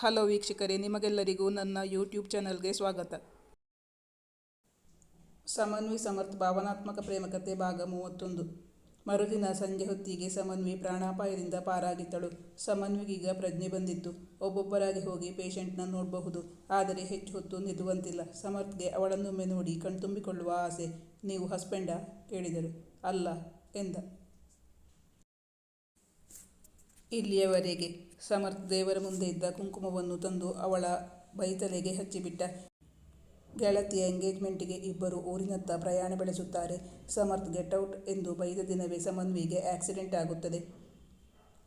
Hello ವೀಕ್ಷಕರೇ, ನಿಮಗೆಲ್ಲರಿಗೂ ನನ್ನ ಯೂಟ್ಯೂಬ್ ಚಾನಲ್ಗೆ ಸ್ವಾಗತ. ಸಮನ್ವಿ ಸಮರ್ಥ, ಭಾವನಾತ್ಮಕ ಪ್ರೇಮಕತೆ ಭಾಗ ಮೂವತ್ತೊಂದು. ಮರುದಿನ ಸಂಜೆ ಹೊತ್ತಿಗೆ ಸಮನ್ವಿ ಪ್ರಾಣಾಪಾಯದಿಂದ ಪಾರಾಗಿದ್ದಳು. ಸಮನ್ವಿಗೀಗ ಪ್ರಜ್ಞೆ ಬಂದಿತ್ತು. ಒಬ್ಬೊಬ್ಬರಾಗಿ ಹೋಗಿ ಪೇಷಂಟ್ನ ನೋಡಬಹುದು. ಆದರೆ ಹೆಚ್ಚು ಹೊತ್ತು ನಿಲ್ಲುವಂತಿಲ್ಲ. ಸಮರ್ಥ್ಗೆ ಅವಳನ್ನೊಮ್ಮೆ ನೋಡಿ ಕಣ್ತುಂಬಿಕೊಳ್ಳುವ ಆಸೆ. ನೀವು ಹಸ್ಬೆಂಡಾ ಕೇಳಿದರು. ಅಲ್ಲ, ಎಂದ. ಇಲ್ಲಿಯವರೆಗೆ ಸಮರ್ಥ್ ದೇವರ ಮುಂದೆ ಇದ್ದ ಕುಂಕುಮವನ್ನು ತಂದು ಅವಳ ಬೈತಲೆಗೆ ಹಚ್ಚಿಬಿಟ್ಟ. ಗೆಳತಿಯ ಎಂಗೇಜ್ಮೆಂಟಿಗೆ ಇಬ್ಬರು ಊರಿನತ್ತ ಪ್ರಯಾಣ ಬೆಳೆಸುತ್ತಾರೆ. ಸಮರ್ಥ್ ಗೆಟ್ಔಟ್ ಎಂದು ಬೈದ ದಿನವೇ ಸಮನ್ವಿಗೆ ಆಕ್ಸಿಡೆಂಟ್ ಆಗುತ್ತದೆ.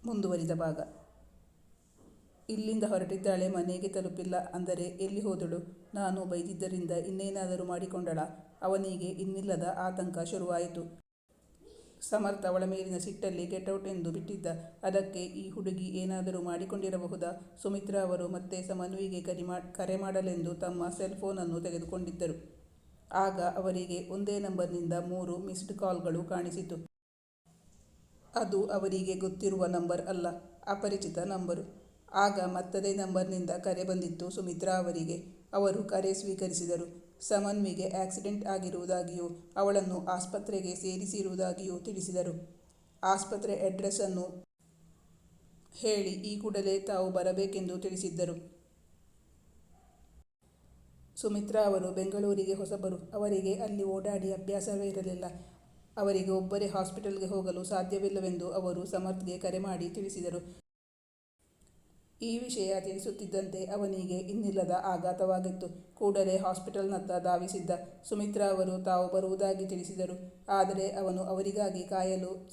ಮುಂದುವರಿದ ಭಾಗ. ಇಲ್ಲಿಂದ ಹೊರಟಿದ್ದಾಳೆ, ಮನೆಗೆ ತಲುಪಿಲ್ಲ. ಅಂದರೆ, ಎಲ್ಲಿ ಹೋದಳು? ನಾನು ಬೈದಿದ್ದರಿಂದ ಇನ್ನೇನಾದರೂ ಮಾಡಿಕೊಂಡಳ? ಅವನಿಗೆ ಇನ್ನಿಲ್ಲದ ಆತಂಕ ಶುರುವಾಯಿತು. ಸಮರ್ಥ ಅವಳ ಮೇಲಿನ ಸಿಟ್ಟಲ್ಲಿ ಗೆಟೌಟ್ ಎಂದು ಬಿಟ್ಟಿದ್ದ. ಅದಕ್ಕೆ ಈ ಹುಡುಗಿ ಏನಾದರೂ ಮಾಡಿಕೊಂಡಿರಬಹುದಾ? ಸುಮಿತ್ರಾ ಅವರು ಮತ್ತೆ ಸಮನ್ವಿಗೆ ಕರೆ ಮಾ, ಕರೆ ಮಾಡಲೆಂದು ತಮ್ಮ ಸೆಲ್ ಫೋನನ್ನು ತೆಗೆದುಕೊಂಡಿದ್ದರು. ಆಗ ಅವರಿಗೆ ಒಂದೇ ನಂಬರ್ನಿಂದ ಮೂರು ಮಿಸ್ಡ್ ಕಾಲ್ಗಳು ಕಾಣಿಸಿತು. ಅದು ಅವರಿಗೆ ಗೊತ್ತಿರುವ ನಂಬರ್ ಅಲ್ಲ, ಅಪರಿಚಿತ ನಂಬರು. ಆಗ ಮತ್ತದೇ ನಂಬರ್ನಿಂದ ಕರೆ ಬಂದಿತ್ತು ಸುಮಿತ್ರಾ ಅವರಿಗೆ. ಅವರು ಕರೆ ಸ್ವೀಕರಿಸಿದರು. ಸಮನ್ವಿಗೆ ಆಕ್ಸಿಡೆಂಟ್ ಆಗಿರುವುದಾಗಿಯೂ ಅವಳನ್ನು ಆಸ್ಪತ್ರೆಗೆ ಸೇರಿಸಿರುವುದಾಗಿಯೂ ತಿಳಿಸಿದರು. ಆಸ್ಪತ್ರೆ ಅಡ್ರೆಸ್ಸನ್ನು ಹೇಳಿ ಈ ಕೂಡಲೇ ತಾವು ಬರಬೇಕೆಂದು ತಿಳಿಸಿದ್ದರು. ಸುಮಿತ್ರಾ ಅವರು ಬೆಂಗಳೂರಿಗೆ ಹೊಸಬರು. ಅವರಿಗೆ ಅಲ್ಲಿ ಓಡಾಡಿ ಅಭ್ಯಾಸವೇ ಇರಲಿಲ್ಲ. ಅವರಿಗೆ ಒಬ್ಬರೇ ಹಾಸ್ಪಿಟಲ್ಗೆ ಹೋಗಲು ಸಾಧ್ಯವಿಲ್ಲವೆಂದು ಅವರು ಸಮರ್ಥ್ಗೆ ಕರೆ ಮಾಡಿ ತಿಳಿಸಿದರು. ಈ ವಿಷಯ ತಿಳಿಸುತ್ತಿದ್ದಂತೆ ಅವನಿಗೆ ಇನ್ನಿಲ್ಲದ ಆಘಾತವಾಗಿತ್ತು. ಕೂಡಲೇ ಹಾಸ್ಪಿಟಲ್ನತ್ತ ಧಾವಿಸಿದ್ದ ಸುಮಿತ್ರಾ ಅವರು ತಾವು ಬರುವುದಾಗಿ ತಿಳಿಸಿದರು. ಆದರೆ ಅವನು ಅವರಿಗಾಗಿ ಕಾಯಲು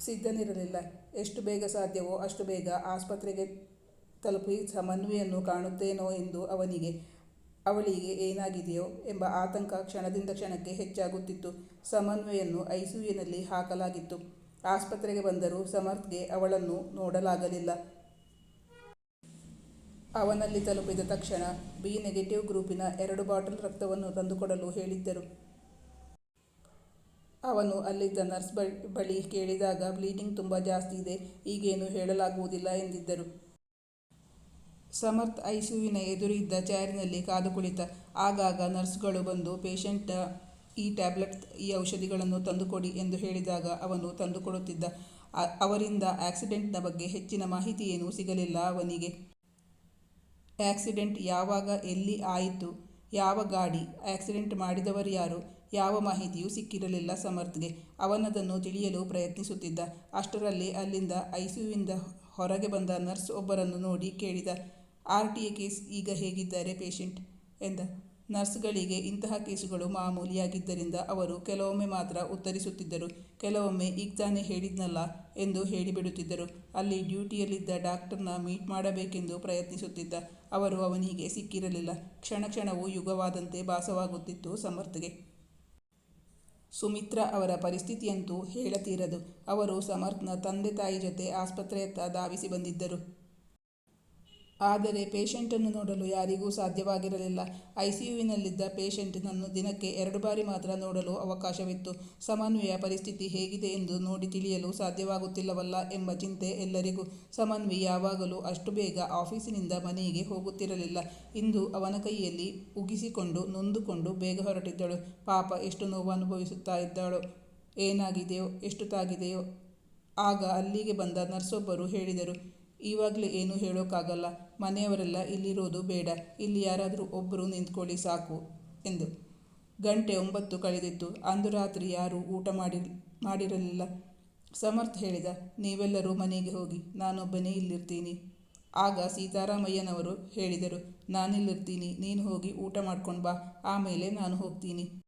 ಸಿದ್ಧನಿರಲಿಲ್ಲ. ಎಷ್ಟು ಬೇಗ ಸಾಧ್ಯವೋ ಅಷ್ಟು ಬೇಗ ಆಸ್ಪತ್ರೆಗೆ ತಲುಪಿ ಸಮನ್ವಿಯನ್ನು ಕಾಣುತ್ತೇನೋ ಎಂದು ಅವನಿಗೆ, ಅವಳಿಗೆ ಏನಾಗಿದೆಯೋ ಎಂಬ ಆತಂಕ ಕ್ಷಣದಿಂದ ಕ್ಷಣಕ್ಕೆ ಹೆಚ್ಚಾಗುತ್ತಿತ್ತು. ಸಮನ್ವಯನ್ನು ಐಸಿಯುನಲ್ಲಿ ಹಾಕಲಾಗಿತ್ತು. ಆಸ್ಪತ್ರೆಗೆ ಬಂದರೂ ಸಮರ್ಥ್ಗೆ ಅವಳನ್ನು ನೋಡಲಾಗಲಿಲ್ಲ. ಅವನಲ್ಲಿ ತಲುಪಿದ ತಕ್ಷಣ ಬಿ ನೆಗೆಟಿವ್ ಗ್ರೂಪಿನ ಎರಡು ಬಾಟಲ್ ರಕ್ತವನ್ನು ತಂದುಕೊಡಲು ಹೇಳಿದ್ದರು. ಅವನು ಅಲ್ಲಿದ್ದ ನರ್ಸ್ ಬಳಿ ಕೇಳಿದಾಗ ಬ್ಲೀಡಿಂಗ್ ತುಂಬ ಜಾಸ್ತಿ ಇದೆ, ಈಗೇನು ಹೇಳಲಾಗುವುದಿಲ್ಲ ಎಂದಿದ್ದರು. ಸಮರ್ಥ್ ಐಸಿಯುವಿನ ಎದುರಿದ್ದ ಚೇರಿನಲ್ಲಿ ಕಾದು ಕುಳಿತ, ಆಗಾಗ ನರ್ಸ್ಗಳು ಬಂದು, ಪೇಷಂಟ್, ಈ ಟ್ಯಾಬ್ಲೆಟ್, ಈ ಔಷಧಿಗಳನ್ನು ತಂದುಕೊಡಿ ಎಂದು ಹೇಳಿದಾಗ ಅವನು ತಂದುಕೊಡುತ್ತಿದ್ದ ಅವರಿಂದ ಆಕ್ಸಿಡೆಂಟ್ನ ಬಗ್ಗೆ ಹೆಚ್ಚಿನ ಮಾಹಿತಿ ಏನೂ ಸಿಗಲಿಲ್ಲ ಅವನಿಗೆ. ಆಕ್ಸಿಡೆಂಟ್ ಯಾವಾಗ, ಎಲ್ಲಿ ಆಯಿತು, ಯಾವ ಗಾಡಿ ಆಕ್ಸಿಡೆಂಟ್ ಮಾಡಿದವರು ಯಾರು, ಯಾವ ಮಾಹಿತಿಯೂ ಸಿಕ್ಕಿರಲಿಲ್ಲ ಸಮರ್ಥ್ಗೆ. ಅವನದನ್ನು ತಿಳಿಯಲು ಪ್ರಯತ್ನಿಸುತ್ತಿದ್ದ. ಅಷ್ಟರಲ್ಲಿ ಅಲ್ಲಿಂದ ಐಸಿಯುವಿಂದ ಹೊರಗೆ ಬಂದ ನರ್ಸ್ ಒಬ್ಬರನ್ನು ನೋಡಿ ಕೇಳಿದ, ಆರ್ ಟಿ ಎ ಕೇಸ್ ಈಗ ಹೇಗಿದ್ದಾರೆ ಪೇಷಂಟ್? ಎಂದ. ನರ್ಸ್ಗಳಿಗೆ ಇಂತಹ ಕೇಸುಗಳು ಮಾಮೂಲಿಯಾಗಿದ್ದರಿಂದ ಅವರು ಕೆಲವೊಮ್ಮೆ ಮಾತ್ರ ಉತ್ತರಿಸುತ್ತಿದ್ದರು. ಕೆಲವೊಮ್ಮೆ ಈಗ ತಾನೇ ಹೇಳಿದ್ನಲ್ಲ ಎಂದು ಹೇಳಿಬಿಡುತ್ತಿದ್ದರು. ಅಲ್ಲಿ ಡ್ಯೂಟಿಯಲ್ಲಿದ್ದ ಡಾಕ್ಟರ್ನ ಮೀಟ್ ಮಾಡಬೇಕೆಂದು ಪ್ರಯತ್ನಿಸುತ್ತಿದ್ದ ಅವರು ಅವನಿಗೆ ಸಿಕ್ಕಿರಲಿಲ್ಲ. ಕ್ಷಣ ಕ್ಷಣವು ಯುಗವಾದಂತೆ ಭಾಸವಾಗುತ್ತಿತ್ತು ಸಮರ್ಥ್ಗೆ. ಸುಮಿತ್ರಾ ಅವರ ಪರಿಸ್ಥಿತಿಯಂತೂ ಹೇಳತೀರದು. ಅವರು ಸಮರ್ಥ್ನ ತಂದೆ ತಾಯಿ ಜೊತೆ ಆಸ್ಪತ್ರೆಯತ್ತ ಧಾವಿಸಿ ಬಂದಿದ್ದರು. ಆದರೆ ಪೇಷಂಟನ್ನು ನೋಡಲು ಯಾರಿಗೂ ಸಾಧ್ಯವಾಗಿರಲಿಲ್ಲ. ಐಸಿಯುವಿನಲ್ಲಿದ್ದ ಪೇಷಂಟ್ನನ್ನು ದಿನಕ್ಕೆ ಎರಡು ಬಾರಿ ಮಾತ್ರ ನೋಡಲು ಅವಕಾಶವಿತ್ತು. ಸಮನ್ವಯ ಪರಿಸ್ಥಿತಿ ಹೇಗಿದೆ ಎಂದು ನೋಡಿ ತಿಳಿಯಲು ಸಾಧ್ಯವಾಗುತ್ತಿಲ್ಲವಲ್ಲ ಎಂಬ ಚಿಂತೆ ಎಲ್ಲರಿಗೂ. ಸಮನ್ವಿ ಯಾವಾಗಲೂ ಅಷ್ಟು ಬೇಗ ಆಫೀಸಿನಿಂದ ಮನೆಗೆ ಹೋಗುತ್ತಿರಲಿಲ್ಲ. ಇಂದು ಅವನ ಕೈಯಲ್ಲಿ ಉಗಿಸಿಕೊಂಡು ನೊಂದುಕೊಂಡು ಬೇಗ ಹೊರಟಿದ್ದಳು. ಪಾಪ ಎಷ್ಟು ನೋವು ಅನುಭವಿಸುತ್ತಾ ಇದ್ದಾಳೋ, ಏನಾಗಿದೆಯೋ, ಎಷ್ಟು ತಾಗಿದೆಯೋ. ಆಗ ಅಲ್ಲಿಗೆ ಬಂದ ನರ್ಸೊಬ್ಬರು ಹೇಳಿದರು ಇವಾಗಲೇ ಏನೂ ಹೇಳೋಕ್ಕಾಗಲ್ಲ ಮನೆಯವರೆಲ್ಲ ಇಲ್ಲಿರೋದು ಬೇಡ. ಇಲ್ಲಿ ಯಾರಾದರೂ ಒಬ್ಬರು ನಿಂತ್ಕೊಳ್ಳಿ ಸಾಕು ಎಂದು. ಗಂಟೆ ಒಂಬತ್ತು ಕಳೆದಿತ್ತು. ಅಂದು ರಾತ್ರಿ ಯಾರೂ ಊಟ ಮಾಡಿ, ಮಾಡಿರಲಿಲ್ಲ. ಸಮರ್ಥ್ ಹೇಳಿದ, ನೀವೆಲ್ಲರೂ ಮನೆಗೆ ಹೋಗಿ, ನಾನೊಬ್ಬನೇ ಇಲ್ಲಿರ್ತೀನಿ. ಆಗ ಸೀತಾರಾಮಯ್ಯನವರು ಹೇಳಿದರು, ನಾನಿಲ್ಲಿರ್ತೀನಿ, ನೀನು ಹೋಗಿ ಊಟ ಮಾಡ್ಕೊಂಡು ಬಾ. ಆಮೇಲೆ ನಾನು ಹೋಗ್ತೀನಿ.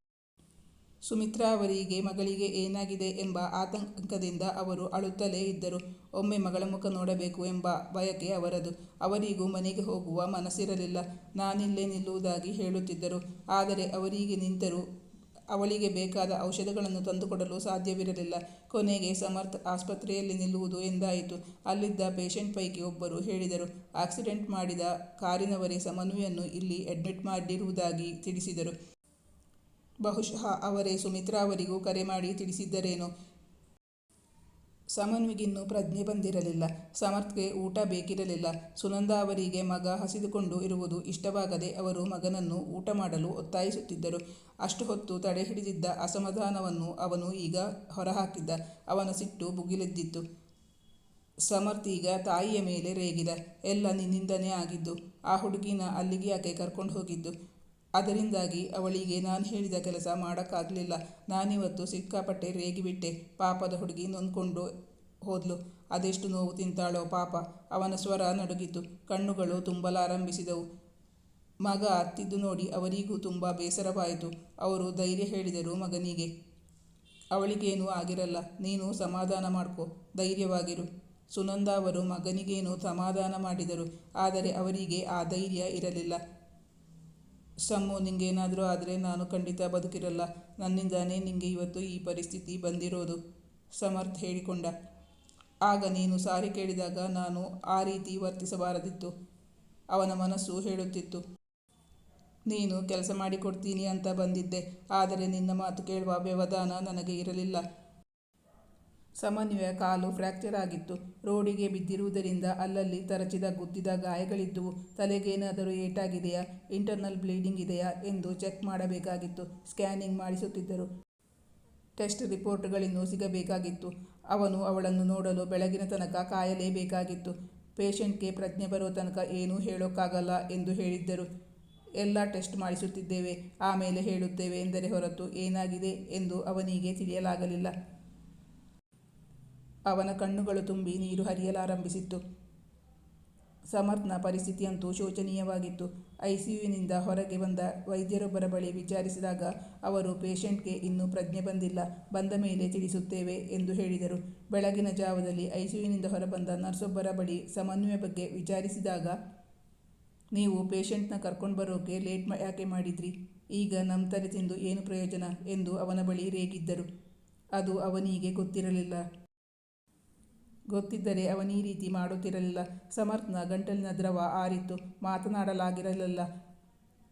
ಸುಮಿತ್ರಾ ಅವರಿಗೆ ಮಗಳಿಗೆ ಏನಾಗಿದೆ ಎಂಬ ಆತಂಕದಿಂದ ಅವರು ಅಳುತ್ತಲೇ ಇದ್ದರು. ಒಮ್ಮೆ ಮಗಳ ಮುಖ ನೋಡಬೇಕು ಎಂಬ ಬಯಕೆ ಅವರದು. ಅವರಿಗೂ ಮನೆಗೆ ಹೋಗುವ ಮನಸ್ಸಿರಲಿಲ್ಲ. ನಾನಿಲ್ಲೇ ನಿಲ್ಲುವುದಾಗಿ ಹೇಳುತ್ತಿದ್ದರು. ಆದರೆ ಅವರಿಗೆ ನಿಂತರೂ ಅವಳಿಗೆ ಬೇಕಾದ ಔಷಧಗಳನ್ನು ತಂದುಕೊಡಲು ಸಾಧ್ಯವಿರಲಿಲ್ಲ. ಕೊನೆಗೆ ಸಮರ್ಥ ಆಸ್ಪತ್ರೆಯಲ್ಲಿ ನಿಲ್ಲುವುದು ಎಂದಾಯಿತು. ಅಲ್ಲಿದ್ದ ಪೇಷಂಟ್ ಪೈಕಿ ಒಬ್ಬರು ಹೇಳಿದರು, ಆಕ್ಸಿಡೆಂಟ್ ಮಾಡಿದ ಕಾರಿನವರೇ ಸಮನ್ವಿಯನ್ನು ಇಲ್ಲಿ ಅಡ್ಮಿಟ್ ಮಾಡಿರುವುದಾಗಿ ತಿಳಿಸಿದರು. ಬಹುಶಃ ಅವರೇ ಸುಮಿತ್ರಾ ಅವರಿಗೂ ಕರೆ ಮಾಡಿ ತಿಳಿಸಿದ್ದರೇನು. ಸಮನ್ವಿಗಿನ್ನೂ ಪ್ರಜ್ಞೆ ಬಂದಿರಲಿಲ್ಲ. ಸಮರ್ಥ್ಗೆ ಊಟ ಬೇಕಿರಲಿಲ್ಲ. ಸುನಂದ ಅವರಿಗೆ ಮಗ ಹಸಿದುಕೊಂಡು ಇರುವುದು ಇಷ್ಟವಾಗದೆ ಅವರು ಮಗನನ್ನು ಊಟ ಮಾಡಲು ಒತ್ತಾಯಿಸುತ್ತಿದ್ದರು. ಅಷ್ಟು ಹೊತ್ತು ತಡೆ ಹಿಡಿದಿದ್ದ ಅಸಮಾಧಾನವನ್ನು ಅವನು ಈಗ ಹೊರಹಾಕಿದ್ದ. ಅವನ ಸಿಟ್ಟು ಬುಗಿಲೆದ್ದಿತ್ತು ಸಮರ್ಥ್ ಈಗ ತಾಯಿಯ ಮೇಲೆ ರೇಗಿದ. ಎಲ್ಲ ನಿನ್ನಿಂದನೇ ಆಗಿದ್ದು. ಆ ಹುಡುಗಿನ ಅಲ್ಲಿಗೆ ಯಾಕೆ ಕರ್ಕೊಂಡು ಹೋಗಿದ್ದು? ಅದರಿಂದಾಗಿ ಅವಳಿಗೆ ನಾನು ಹೇಳಿದ ಕೆಲಸ ಮಾಡೋಕ್ಕಾಗಲಿಲ್ಲ. ನಾನಿವತ್ತು ಸಿಕ್ಕಾಪಟ್ಟೆ ರೇಗಿಬಿಟ್ಟೆ. ಪಾಪದ ಹುಡುಗಿ ನೊಂದ್ಕೊಂಡು ಹೋದ್ಲು. ಅದೆಷ್ಟು ನೋವು ತಿಂತಾಳೋ ಪಾಪ. ಅವನ ಸ್ವರ ನಡುಗಿತು. ಕಣ್ಣುಗಳು ತುಂಬಲಾರಂಭಿಸಿದವು. ಮಗ ಅತ್ತಿದ್ದು ನೋಡಿ ಅವರಿಗೂ ತುಂಬ ಬೇಸರವಾಯಿತು. ಅವರು ಧೈರ್ಯ ಹೇಳಿದರು ಮಗನಿಗೆ. ಅವಳಿಗೇನೂ ಆಗಿರಲ್ಲ. ನೀನು ಸಮಾಧಾನ ಮಾಡ್ಕೊ. ಧೈರ್ಯವಾಗಿರು. ಸುನಂದ ಅವರು ಮಗನಿಗೇನು ಸಮಾಧಾನ ಮಾಡಿದರು. ಆದರೆ ಅವರಿಗೆ ಆ ಧೈರ್ಯ ಇರಲಿಲ್ಲ. ಸಮ್ಮು ನಿಂಗೇನಾದರೂ ಆದರೆ ನಾನು ಖಂಡಿತ ಬದುಕಿರಲ್ಲ. ನನ್ನಿಂದಾನೇ ನಿಂಗೆ ಇವತ್ತು ಈ ಪರಿಸ್ಥಿತಿ ಬಂದಿರೋದು, ಸಮರ್ಥ್ ಹೇಳಿಕೊಂಡ. ಆಗ ನೀನು ಸಾರಿ ಕೇಳಿದಾಗ ನಾನು ಆ ರೀತಿ ವರ್ತಿಸಬಾರದಿತ್ತು. ಅವನ ಮನಸ್ಸು ಹೇಳುತ್ತಿತ್ತು. ನೀನು ಕೆಲಸ ಮಾಡಿಕೊಡ್ತೀನಿ ಅಂತ ಬಂದಿದ್ದೆ, ಆದರೆ ನಿನ್ನ ಮಾತು ಕೇಳುವ ವ್ಯವಧಾನ ನನಗೆ ಇರಲಿಲ್ಲ. ಸಮನ್ವಯ ಕಾಲು ಫ್ರ್ಯಾಕ್ಚರ್ ಆಗಿತ್ತು. ರೋಡಿಗೆ ಬಿದ್ದಿರುವುದರಿಂದ ಅಲ್ಲಲ್ಲಿ ತರಚಿದ ಗುದ್ದಿದ ಗಾಯಗಳಿದ್ದುವು. ತಲೆಗೇನಾದರೂ ಏಟಾಗಿದೆಯಾ? ಇಂಟರ್ನಲ್ ಬ್ಲೀಡಿಂಗ್ ಇದೆಯಾ? ಎಂದು ಚೆಕ್ ಮಾಡಬೇಕಾಗಿತ್ತು. ಸ್ಕ್ಯಾನಿಂಗ್ ಮಾಡಿಸುತ್ತಿದ್ದರು. ಟೆಸ್ಟ್ ರಿಪೋರ್ಟ್ಗಳಿನ್ನೂ ಸಿಗಬೇಕಾಗಿತ್ತು. ಅವನು ಅವಳನ್ನು ನೋಡಲು ಬೆಳಗಿನ ತನಕ ಕಾಯಲೇಬೇಕಾಗಿತ್ತು. ಪೇಷಂಟ್ಗೆ ಪ್ರಜ್ಞೆ ಬರೋ ತನಕ ಏನೂ ಹೇಳೋಕ್ಕಾಗಲ್ಲ ಎಂದು ಹೇಳಿದ್ದರು. ಎಲ್ಲ ಟೆಸ್ಟ್ ಮಾಡಿಸುತ್ತಿದ್ದೇವೆ. ಆಮೇಲೆ ಹೇಳುತ್ತೇವೆ ಎಂದರೆ ಹೊರತು ಏನಾಗಿದೆ ಎಂದು ಅವನಿಗೆ ತಿಳಿಯಲಾಗಲಿಲ್ಲ. ಅವನ ಕಣ್ಣುಗಳು ತುಂಬಿ ನೀರು ಹರಿಯಲಾರಂಭಿಸಿತ್ತು. ಸಮರ್ಥ್ನ ಪರಿಸ್ಥಿತಿಯಂತೂ ಶೋಚನೀಯವಾಗಿತ್ತು. ಐಸಿಯುವಿನಿಂದ ಹೊರಗೆ ಬಂದ ವೈದ್ಯರೊಬ್ಬರ ಬಳಿ ವಿಚಾರಿಸಿದಾಗ ಅವರು, ಪೇಷಂಟ್ಗೆ ಇನ್ನೂ ಪ್ರಜ್ಞೆ ಬಂದಿಲ್ಲ, ಬಂದ ಮೇಲೆ ತಿಳಿಸುತ್ತೇವೆ ಎಂದು ಹೇಳಿದರು. ಬೆಳಗಿನ ಜಾವದಲ್ಲಿ ಐಸಿಯುವಿನಿಂದ ಹೊರಬಂದ ನರ್ಸೊಬ್ಬರ ಬಳಿ ಸಮನ್ವಯ ಬಗ್ಗೆ ವಿಚಾರಿಸಿದಾಗ, ನೀವು ಪೇಷಂಟ್ನ ಕರ್ಕೊಂಡು ಬರೋಕೆ ಲೇಟ್ ಯಾಕೆ ಮಾಡಿದ್ರಿ? ಈಗ ನಮ್ಮ ತಲೆ ತಿಂದು ಏನು ಪ್ರಯೋಜನ? ಎಂದು ಅವನ ಬಳಿ ರೇಗಿದ್ದರು. ಅದು ಅವನಿಗೆ ಗೊತ್ತಿರಲಿಲ್ಲ. ಗೊತ್ತಿದ್ದರೆ ಈ ರೀತಿ ಮಾಡುತ್ತಿರಲಿಲ್ಲ. ಸಮರ್ಥ್ನ ಗಂಟಲಿನ ದ್ರವ ಆರಿತ್ತು. ಮಾತನಾಡಲಾಗಿರಲಿಲ್ಲ.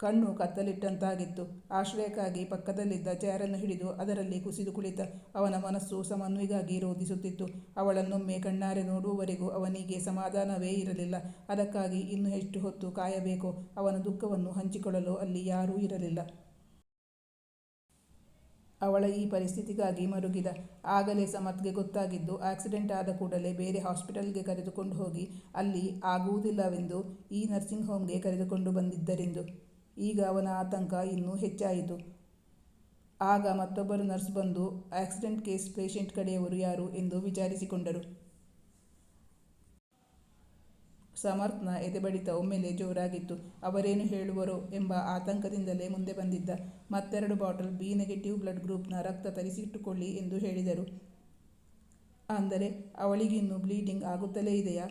ಕಣ್ಣು ಕತ್ತಲಿಟ್ಟಂತಾಗಿತ್ತು. ಆಶ್ರಯಕ್ಕಾಗಿ ಪಕ್ಕದಲ್ಲಿದ್ದ ಚೇರನ್ನು ಹಿಡಿದು ಅದರಲ್ಲಿ ಕುಸಿದು ಕುಳಿತ ಅವನ ಮನಸ್ಸು ಸಮನ್ವಿಗಾಗಿ ರೋಧಿಸುತ್ತಿತ್ತು. ಅವಳನ್ನೊಮ್ಮೆ ಕಣ್ಣಾರೆ ನೋಡುವವರೆಗೂ ಅವನಿಗೆ ಸಮಾಧಾನವೇ ಇರಲಿಲ್ಲ. ಅದಕ್ಕಾಗಿ ಇನ್ನು ಎಷ್ಟು ಹೊತ್ತು ಕಾಯಬೇಕೋ ಅವನ ದುಃಖವನ್ನು ಹಂಚಿಕೊಳ್ಳಲು ಅಲ್ಲಿ ಯಾರೂ ಇರಲಿಲ್ಲ. ಅವಳ ಈ ಪರಿಸ್ಥಿತಿಗಾಗಿ ಮರುಗಿದ. ಆಗಲೇ ಸಮತ್ಗೆ ಗೊತ್ತಾಗಿದ್ದು, ಆಕ್ಸಿಡೆಂಟ್ ಆದ ಕೂಡಲೇ ಬೇರೆ ಹಾಸ್ಪಿಟಲ್ಗೆ ಕರೆದುಕೊಂಡು ಹೋಗಿ, ಅಲ್ಲಿ ಆಗುವುದಿಲ್ಲವೆಂದು ಈ ನರ್ಸಿಂಗ್ ಹೋಮ್ಗೆ ಕರೆದುಕೊಂಡು ಬಂದಿದ್ದರೆಂದು. ಈಗ ಅವನ ಆತಂಕ ಇನ್ನೂ ಹೆಚ್ಚಾಯಿತು. ಆಗ ಮತ್ತೊಬ್ಬರು ನರ್ಸ್ ಬಂದು, ಆಕ್ಸಿಡೆಂಟ್ ಕೇಸ್ ಪೇಷಂಟ್ ಕಡೆಯವರು ಯಾರು ಎಂದು ವಿಚಾರಿಸಿಕೊಂಡರು. ಸಮರ್ಥ್ನ ಎದೆಬಡಿತ ಒಮ್ಮೆಲೆ ಜೋರಾಗಿತ್ತು. ಅವರೇನು ಹೇಳುವರೋ ಎಂಬ ಆತಂಕದಿಂದಲೇ ಮುಂದೆ ಬಂದಿದ್ದ. ಮತ್ತೆರಡು ಬಾಟಲ್ ಬಿ ನೆಗೆಟಿವ್ ಬ್ಲಡ್ ಗ್ರೂಪ್ನ ರಕ್ತ ತರಿಸಿಟ್ಟುಕೊಳ್ಳಿ ಎಂದು ಹೇಳಿದರು. ಅಂದರೆ ಅವಳಿಗಿನ್ನೂ ಬ್ಲೀಡಿಂಗ್ ಆಗುತ್ತಲೇ ಇದೆಯಾ?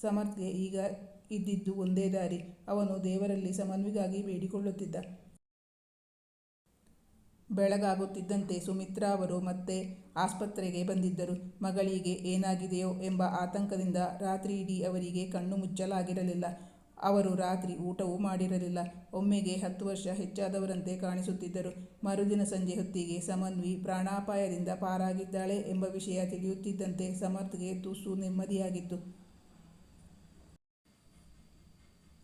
ಸಮರ್ಥ್ಗೆ ಈಗ ಇದ್ದಿದ್ದು ಒಂದೇ ದಾರಿ. ಅವನು ದೇವರಲ್ಲಿ ಸಮನ್ವಿಗಾಗಿ ಬೇಡಿಕೊಳ್ಳುತ್ತಿದ್ದ. ಬೆಳಗಾಗುತ್ತಿದ್ದಂತೆ ಸುಮಿತ್ರಾ ಅವರು ಮತ್ತೆ ಆಸ್ಪತ್ರೆಗೆ ಬಂದಿದ್ದರು. ಮಗಳಿಗೆ ಏನಾಗಿದೆಯೋ ಎಂಬ ಆತಂಕದಿಂದ ರಾತ್ರಿಯಿಡೀ ಅವರಿಗೆ ಕಣ್ಣು ಮುಚ್ಚಲಾಗಿರಲಿಲ್ಲ. ಅವರು ರಾತ್ರಿ ಊಟವೂ ಮಾಡಿರಲಿಲ್ಲ. ಒಮ್ಮೆಗೆ ಹತ್ತು ವರ್ಷ ಹೆಚ್ಚಾದವರಂತೆ ಕಾಣಿಸುತ್ತಿದ್ದರು. ಮರುದಿನ ಸಂಜೆ ಹೊತ್ತಿಗೆ ಸಮನ್ವಿ ಪ್ರಾಣಾಪಾಯದಿಂದ ಪಾರಾಗಿದ್ದಾಳೆ ಎಂಬ ವಿಷಯ ತಿಳಿಯುತ್ತಿದ್ದಂತೆ ಸಮರ್ಥ್ಗೆ ತುಸು ನೆಮ್ಮದಿಯಾಗಿತ್ತು.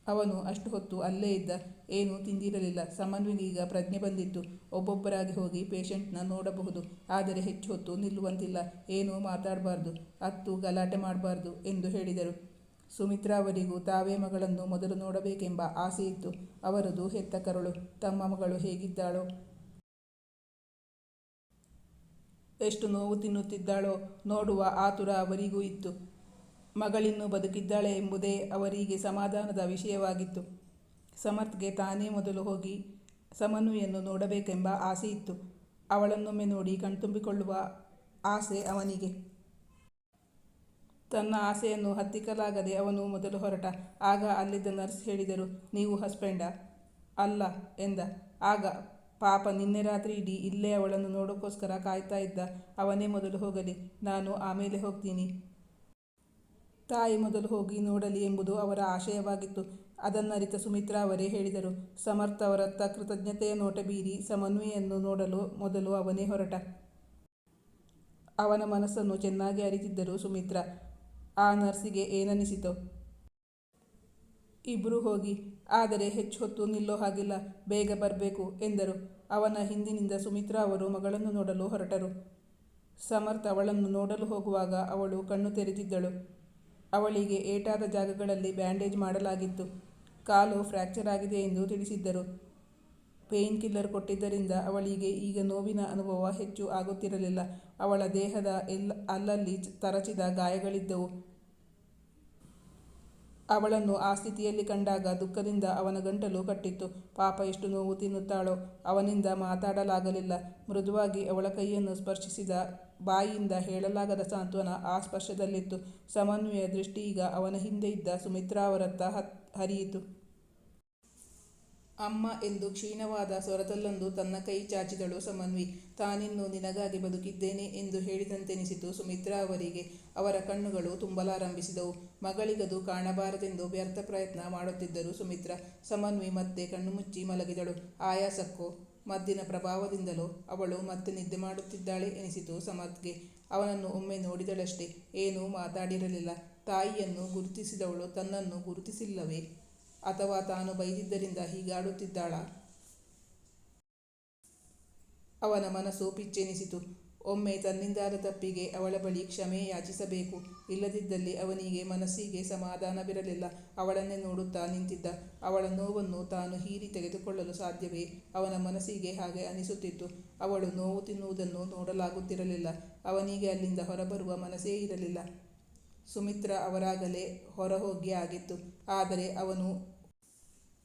ಅವನು ಅಷ್ಟು ಹೊತ್ತು ಅಲ್ಲೇ ಇದ್ದ. ಏನೂ ತಿಂದಿರಲಿಲ್ಲ. ಸಮನ್ವಿನೀಗ ಪ್ರಜ್ಞೆ ಬಂದಿತ್ತು. ಒಬ್ಬೊಬ್ಬರಾಗಿ ಹೋಗಿ ಪೇಷಂಟ್ನ ನೋಡಬಹುದು. ಆದರೆ ಹೆಚ್ಚು ಹೊತ್ತು ನಿಲ್ಲುವಂತಿಲ್ಲ. ಏನೂ ಮಾತಾಡಬಾರ್ದು. ಅತ್ತು ಗಲಾಟೆ ಮಾಡಬಾರ್ದು ಎಂದು ಹೇಳಿದರು. ಸುಮಿತ್ರಾ ಅವರಿಗೂ ತಾವೇ ಮಗಳನ್ನು ಮೊದಲು ನೋಡಬೇಕೆಂಬ ಆಸೆ ಇತ್ತು. ಅವರದು ಹೆತ್ತ ಕರುಳು. ತಮ್ಮ ಮಗಳು ಹೇಗಿದ್ದಾಳೋ? ಎಷ್ಟು ನೋವು ತಿನ್ನುತ್ತಿದ್ದಾಳೋ? ನೋಡುವ ಆತುರ ಅವರಿಗೂ ಇತ್ತು. ಮಗಳಿನ್ನೂ ಬದುಕಿದ್ದಾಳೆ ಎಂಬುದೇ ಅವರಿಗೆ ಸಮಾಧಾನದ ವಿಷಯವಾಗಿತ್ತು. ಸಮರ್ಥ್ಗೆ ತಾನೇ ಮೊದಲು ಹೋಗಿ ಸಮನ್ವಿಯನ್ನು ನೋಡಬೇಕೆಂಬ ಆಸೆ ಇತ್ತು ಅವಳನ್ನೊಮ್ಮೆ ನೋಡಿ ಕಣ್ತುಂಬಿಕೊಳ್ಳುವ ಆಸೆ ಅವನಿಗೆ. ತನ್ನ ಆಸೆಯನ್ನು ಹತ್ತಿಕ್ಕಲಾಗದೆ ಅವನು ಮೊದಲು ಹೊರಟ. ಆಗ ಅಲ್ಲಿದ್ದ ನರ್ಸ್ ಹೇಳಿದರು, ನೀವು ಹಸ್ಬೆಂಡ? ಅಲ್ಲ, ಎಂದ. ಆಗ, ಪಾಪ, ನಿನ್ನೆ ರಾತ್ರಿ ಇಡೀ ಇಲ್ಲೇ ಅವಳನ್ನು ನೋಡೋಕ್ಕೋಸ್ಕರ ಕಾಯ್ತಾ ಇದ್ದ. ಅವನೇ ಮೊದಲು ಹೋಗಲಿ. ನಾನು ಆಮೇಲೆ ಹೋಗ್ತೀನಿ. ತಾಯಿ ಮೊದಲು ಹೋಗಿ ನೋಡಲಿ ಎಂಬುದು ಅವರ ಆಶಯವಾಗಿತ್ತು. ಅದನ್ನರಿತ ಸುಮಿತ್ರಾ ಅವರೇ ಹೇಳಿದರು, ಸಮರ್ಥ ಅವರತ್ತ ಕೃತಜ್ಞತೆಯ ನೋಟ ಬೀರಿ ಸಮನ್ವಿಯನ್ನು ನೋಡಲು ಮೊದಲು ಅವನೇ ಹೊರಟ. ಅವನ ಮನಸ್ಸನ್ನು ಚೆನ್ನಾಗಿ ಅರಿತಿದ್ದರು ಸುಮಿತ್ರ. ಆ ನರ್ಸಿಗೆ ಏನನಿಸಿತೋ? ಇಬ್ಬರು ಹೋಗಿ, ಆದರೆ ಹೆಚ್ಚು ಹೊತ್ತು ನಿಲ್ಲೋ ಹಾಗಿಲ್ಲ, ಬೇಗ ಬರಬೇಕು ಎಂದರು. ಅವನ ಹಿಂದಿನಿಂದ ಸುಮಿತ್ರಾ ಅವರು ಮಗಳನ್ನು ನೋಡಲು ಹೊರಟರು. ಸಮರ್ಥ ಅವಳನ್ನು ನೋಡಲು ಹೋಗುವಾಗ ಅವಳು ಕಣ್ಣು ತೆರೆದಿದ್ದಳು. ಅವಳಿಗೆ ಏಟಾದ ಜಾಗಗಳಲ್ಲಿ ಬ್ಯಾಂಡೇಜ್ ಮಾಡಲಾಗಿತ್ತು. ಕಾಲು ಫ್ರ್ಯಾಕ್ಚರ್ ಆಗಿದೆ ಎಂದು ತಿಳಿಸಿದ್ದರು. ಪೇಯ್ನ್ ಕಿಲ್ಲರ್ ಕೊಟ್ಟಿದ್ದರಿಂದ ಅವಳಿಗೆ ಈಗ ನೋವಿನ ಅನುಭವ ಹೆಚ್ಚು ಆಗುತ್ತಿರಲಿಲ್ಲ. ಅವಳ ದೇಹದ ಎಲ್ಲ ಅಲ್ಲಲ್ಲಿ ತರಚಿದ ಗಾಯಗಳಿದ್ದವು. ಅವಳನ್ನು ಆ ಸ್ಥಿತಿಯಲ್ಲಿ ಕಂಡಾಗ ದುಃಖದಿಂದ ಅವನ ಗಂಟಲು ಕಟ್ಟಿತ್ತು. ಪಾಪ ಎಷ್ಟು ನೋವು ತಿನ್ನುತ್ತಾಳೋ, ಅವನಿಂದ ಮಾತಾಡಲಾಗಲಿಲ್ಲ. ಮೃದುವಾಗಿ ಅವಳ ಕೈಯನ್ನು ಸ್ಪರ್ಶಿಸಿದ ಬಾಯಿಯಿಂದ ಹೇಳಲಾಗದ ಸಾಂತ್ವನ ಆ ಸ್ಪರ್ಶದಲ್ಲಿತ್ತು. ಸಮನ್ವಯ ದೃಷ್ಟಿ ಈಗ ಅವನ ಹಿಂದೆ ಇದ್ದ ಸುಮಿತ್ರಾ ಅವರತ್ತ ಹರಿಯಿತು. ಅಮ್ಮ ಎಂದು ಕ್ಷೀಣವಾದ ಸ್ವರದಲ್ಲೊಂದು ತನ್ನ ಕೈ ಚಾಚಿದಳು ಸಮನ್ವಿ. ತಾನಿನ್ನು ನಿನಗಾಗಿ ಬದುಕಿದ್ದೇನೆ ಎಂದು ಹೇಳಿದಂತೆನಿಸಿತು ಸುಮಿತ್ರಾ ಅವರಿಗೆ. ಅವರ ಕಣ್ಣುಗಳು ತುಂಬಲಾರಂಭಿಸಿದವು. ಮಗಳಿಗದು ಕಾಣಬಾರದೆಂದು ವ್ಯರ್ಥ ಪ್ರಯತ್ನ ಮಾಡುತ್ತಿದ್ದರು ಸುಮಿತ್ರ. ಸಮನ್ವಿ ಮತ್ತೆ ಕಣ್ಣು ಮುಚ್ಚಿ ಮಲಗಿದಳು. ಆಯಾಸಕ್ಕೋ, ಮದ್ದಿನ ಪ್ರಭಾವದಿಂದಲೋ ಅವಳು ಮತ್ತೆ ನಿದ್ದೆ ಮಾಡುತ್ತಿದ್ದಾಳೆ ಎನಿಸಿತು ಸಮತ್ಗೆ. ಅವನನ್ನು ಒಮ್ಮೆ ನೋಡಿದಳಷ್ಟೇ. ಏನೂ ಮಾತಾಡಿರಲಿಲ್ಲ. ತಾಯಿಯನ್ನು ಗುರುತಿಸಿದವಳು ತನ್ನನ್ನು ಗುರುತಿಸಿಲ್ಲವೇ? ಅಥವಾ ತಾನು ಬೈದಿದ್ದರಿಂದ ಹೀಗಾಡುತ್ತಿದ್ದಾಳ? ಅವನ ಮನಸ್ಸು ಪಿಚ್ಚೆನಿಸಿತು. ಒಮ್ಮೆ ತನ್ನಿಂದಾದ ತಪ್ಪಿಗೆ ಅವಳ ಬಳಿ ಕ್ಷಮೆ ಯಾಚಿಸಬೇಕು. ಇಲ್ಲದಿದ್ದಲ್ಲಿ ಅವನಿಗೆ ಮನಸ್ಸಿಗೆ ಸಮಾಧಾನವಿರಲಿಲ್ಲ. ಅವಳನ್ನೇ ನೋಡುತ್ತಾ ನಿಂತಿದ್ದ. ಅವಳ ನೋವನ್ನು ತಾನು ಹೀರಿ ತೆಗೆದುಕೊಳ್ಳಲು ಸಾಧ್ಯವೇ? ಅವನ ಮನಸ್ಸಿಗೆ ಹಾಗೆ ಅನಿಸುತ್ತಿತ್ತು. ಅವಳು ನೋವು ತಿನ್ನುವುದನ್ನು ನೋಡಲಾಗುತ್ತಿರಲಿಲ್ಲ. ಅವನಿಗೆ ಅಲ್ಲಿಂದ ಹೊರಬರುವ ಮನಸ್ಸೇ ಇರಲಿಲ್ಲ. ಸುಮಿತ್ರ ಅವರಾಗಲೇ ಹೊರಹೋಗಿ ಆಗಿತ್ತು. ಆದರೆ ಅವನು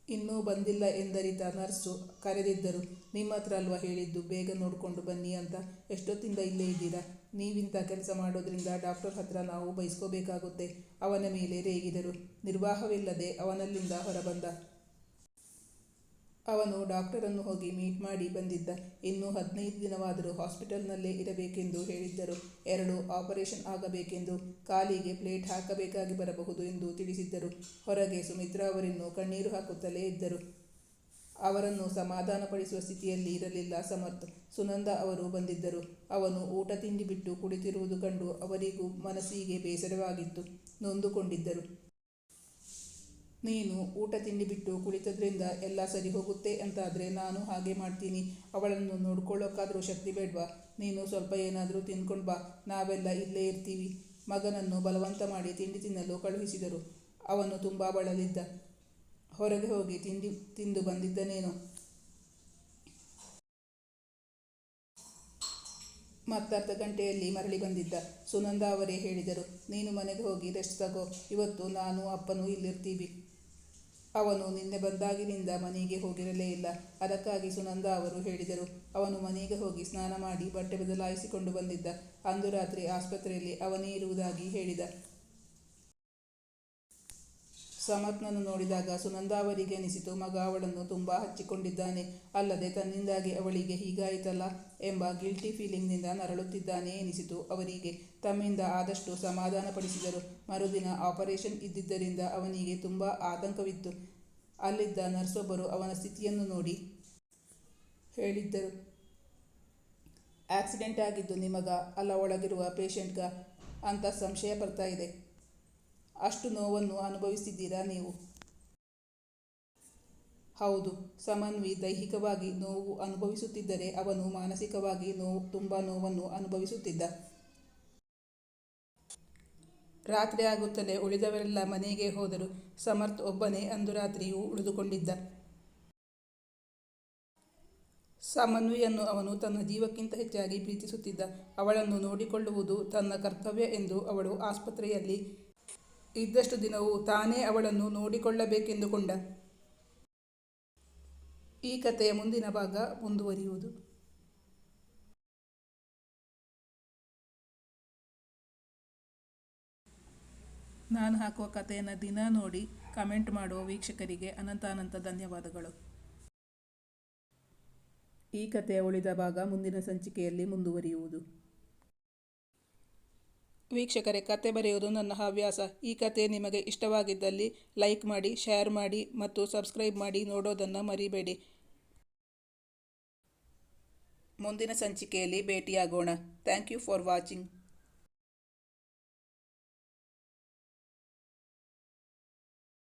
ಇನ್ನೂ ಬಂದಿಲ್ಲ ಎಂದರಿತ ನರ್ಸು ಕರೆದಿದ್ದರು. ನಿಮ್ಮ ಹತ್ರ ಅಲ್ವಾ ಹೇಳಿದ್ದು. ಬೇಗ ನೋಡಿಕೊಂಡು ಬನ್ನಿ ಅಂತ. ಎಷ್ಟೊತ್ತಿಂದ ಇಲ್ಲೇ ಇದ್ದೀರಾ? ನೀವಿಂಥ ಕೆಲಸ ಮಾಡೋದ್ರಿಂದ ಡಾಕ್ಟರ್ ಹತ್ರ ನಾವು ಬಯಸ್ಕೋಬೇಕಾಗುತ್ತೆ ಅವನ ಮೇಲೆ ರೇಗಿದರು. ನಿರ್ವಾಹವಿಲ್ಲದೆ ಅವನಲ್ಲಿಂದ ಹೊರಬಂದ. ಅವನು ಡಾಕ್ಟರನ್ನು ಹೋಗಿ ಮೀಟ್ ಮಾಡಿ ಬಂದಿದ್ದ. ಇನ್ನೂ ಹದಿನೈದು ದಿನವಾದರೂ ಹಾಸ್ಪಿಟಲ್ನಲ್ಲೇ ಇರಬೇಕೆಂದು ಹೇಳಿದ್ದರು. ಎರಡು ಆಪರೇಷನ್ ಆಗಬೇಕೆಂದು ಕಾಲಿಗೆ ಪ್ಲೇಟ್ ಹಾಕಬೇಕಾಗಿ ಬರಬಹುದು ಎಂದು ತಿಳಿಸಿದ್ದರು. ಹೊರಗೆ ಸುಮಿತ್ರಾ ಅವರಿನ್ನು ಕಣ್ಣೀರು ಹಾಕುತ್ತಲೇ ಇದ್ದರು. ಅವರನ್ನು ಸಮಾಧಾನಪಡಿಸುವ ಸ್ಥಿತಿಯಲ್ಲಿ ಇರಲಿಲ್ಲ ಸಮರ್ಥ್. ಸುನಂದ ಅವರು ಬಂದಿದ್ದರು. ಅವನು ಊಟ ತಿಂಡಿ ಬಿಟ್ಟು ಕುಳಿತಿರುವುದು ಕಂಡು ಅವರಿಗೂ ಮನಸ್ಸಿಗೆ ಬೇಸರವಾಗಿತ್ತು. ನೊಂದುಕೊಂಡಿದ್ದರು. ನೀನು ಊಟ ತಿಂಡಿ ಬಿಟ್ಟು ಕುಳಿತದ್ರಿಂದ ಎಲ್ಲ ಸರಿ ಹೋಗುತ್ತೆ ಅಂತಾದರೆ ನಾನು ಹಾಗೆ ಮಾಡ್ತೀನಿ. ಅವಳನ್ನು ನೋಡ್ಕೊಳ್ಳೋಕ್ಕಾದರೂ ಶಕ್ತಿ ಬೇಡ್ವಾ? ನೀನು ಸ್ವಲ್ಪ ಏನಾದರೂ ತಿನ್ಕೊಂಡು ಬಾ. ನಾವೆಲ್ಲ ಇಲ್ಲೇ ಇರ್ತೀವಿ. ಮಗನನ್ನು ಬಲವಂತ ಮಾಡಿ ತಿಂಡಿ ತಿನ್ನಲು ಕಳುಹಿಸಿದರು. ಅವನು ತುಂಬ ಬಳಲಿದ್ದ. ಹೊರಗೆ ಹೋಗಿ ತಿಂಡಿ ತಿಂದು ಬಂದಿದ್ದನೇನು. ಮತ್ತರ್ಧ ಗಂಟೆಯಲ್ಲಿ ಮರಳಿ ಬಂದಿದ್ದ. ಸುನಂದ ಅವರೇ ಹೇಳಿದರು, ನೀನು ಮನೆಗೆ ಹೋಗಿ ರೆಸ್ಟ್ ತಗೋ. ಇವತ್ತು ನಾನು ಅಪ್ಪನೂ ಇಲ್ಲಿರ್ತೀವಿ. ಅವನು ನಿನ್ನೆ ಬಂದಾಗಿನಿಂದ ಮನೆಗೆ ಹೋಗಿರಲೇ ಇಲ್ಲ. ಅದಕ್ಕಾಗಿ ಸುನಂದ ಅವರು ಹೇಳಿದರು, ಅವನು ಮನೆಗೆ ಹೋಗಿ ಸ್ನಾನ ಮಾಡಿ ಬಟ್ಟೆ ಬದಲಾಯಿಸಿಕೊಂಡು ಬಂದಿದ್ದ. ಅಂದು ರಾತ್ರಿ ಆಸ್ಪತ್ರೆಯಲ್ಲಿ ಅವನೇ ಇರುವುದಾಗಿ ಹೇಳಿದ. ಸಮರ್ಥ್ನನ್ನು ನೋಡಿದಾಗ ಸುನಂದಾವರಿಗೆ ಅನಿಸಿತು, ಮಗ, ಅವಳನ್ನು ತುಂಬ ಹಚ್ಚಿಕೊಂಡಿದ್ದಾನೆ. ಅಲ್ಲದೆ ತನ್ನಿಂದಾಗಿ ಅವಳಿಗೆ ಹೀಗಾಯಿತಲ್ಲ ಎಂಬ ಗಿಲ್ಟಿ ಫೀಲಿಂಗ್ನಿಂದ ನರಳುತ್ತಿದ್ದಾನೆ ಎನಿಸಿತು ಅವರಿಗೆ. ತಮ್ಮಿಂದ ಆದಷ್ಟು ಸಮಾಧಾನಪಡಿಸಿದರು. ಮರುದಿನ ಆಪರೇಷನ್ ಇದ್ದಿದ್ದರಿಂದ ಅವನಿಗೆ ತುಂಬ ಆತಂಕವಿತ್ತು. ಅಲ್ಲಿದ್ದ ನರ್ಸೊಬ್ಬರು ಅವನ ಸ್ಥಿತಿಯನ್ನು ನೋಡಿ ಹೇಳಿದ್ದರು. ಆಕ್ಸಿಡೆಂಟ್ ಆಗಿದ್ದು ನಿಮಗ ಅಲ್ಲ, ಒಳಗಿರುವ ಪೇಷಂಟ್ಗ ಅಂತ ಸಂಶಯ ಬರ್ತಾ ಇದೆ. ಅಷ್ಟು ನೋವನ್ನು ಅನುಭವಿಸಿದ್ದೀರಾ ನೀವು? ಹೌದು, ಸಮನ್ವಿ ದೈಹಿಕವಾಗಿ ನೋವು ಅನುಭವಿಸುತ್ತಿದ್ದರೆ ಅವನು ಮಾನಸಿಕವಾಗಿ ನೋವು ತುಂಬ ನೋವನ್ನು ಅನುಭವಿಸುತ್ತಿದ್ದ. ರಾತ್ರಿ ಆಗುತ್ತಲೇ ಉಳಿದವರೆಲ್ಲ ಮನೆಗೆ ಹೋದರು. ಸಮರ್ಥ್ ಒಬ್ಬನೇ ಅಂದು ರಾತ್ರಿಯೂ ಉಳಿದುಕೊಂಡಿದ್ದ. ಸಮನ್ವಿಯನ್ನು ಅವನು ತನ್ನ ಜೀವಕ್ಕಿಂತ ಹೆಚ್ಚಾಗಿ ಪ್ರೀತಿಸುತ್ತಿದ್ದ. ಅವಳನ್ನು ನೋಡಿಕೊಳ್ಳುವುದು ತನ್ನ ಕರ್ತವ್ಯ ಎಂದು ಅವಳು ಆಸ್ಪತ್ರೆಯಲ್ಲಿ ಇದ್ದಷ್ಟು ದಿನವೂ ತಾನೇ ಅವಳನ್ನು ನೋಡಿಕೊಳ್ಳಬೇಕೆಂದುಕೊಂಡ. ಈ ಕಥೆಯ ಮುಂದಿನ ಭಾಗ ಮುಂದುವರಿಯುವುದು. ನಾನು ಹಾಕುವ ಕಥೆಯನ್ನು ದಿನ ನೋಡಿ ಕಮೆಂಟ್ ಮಾಡುವ ವೀಕ್ಷಕರಿಗೆ ಅನಂತ ಅನಂತ ಧನ್ಯವಾದಗಳು. ಈ ಕಥೆಯ ಉಳಿದ ಭಾಗ ಮುಂದಿನ ಸಂಚಿಕೆಯಲ್ಲಿ ಮುಂದುವರಿಯುವುದು. ವೀಕ್ಷಕರೇ, ಕತೆ ಬರೆಯುವುದು ನನ್ನ ಹವ್ಯಾಸ. ಈ ಕತೆ ನಿಮಗೆ ಇಷ್ಟವಾಗಿದ್ದಲ್ಲಿ ಲೈಕ್ ಮಾಡಿ, ಶೇರ್ ಮಾಡಿ ಮತ್ತು ಸಬ್ಸ್ಕ್ರೈಬ್ ಮಾಡಿ ನೋಡೋದನ್ನು ಮರಿಬೇಡಿ. ಮುಂದಿನ ಸಂಚಿಕೆಯಲ್ಲಿ ಭೇಟಿಯಾಗೋಣ. Thank you for watching.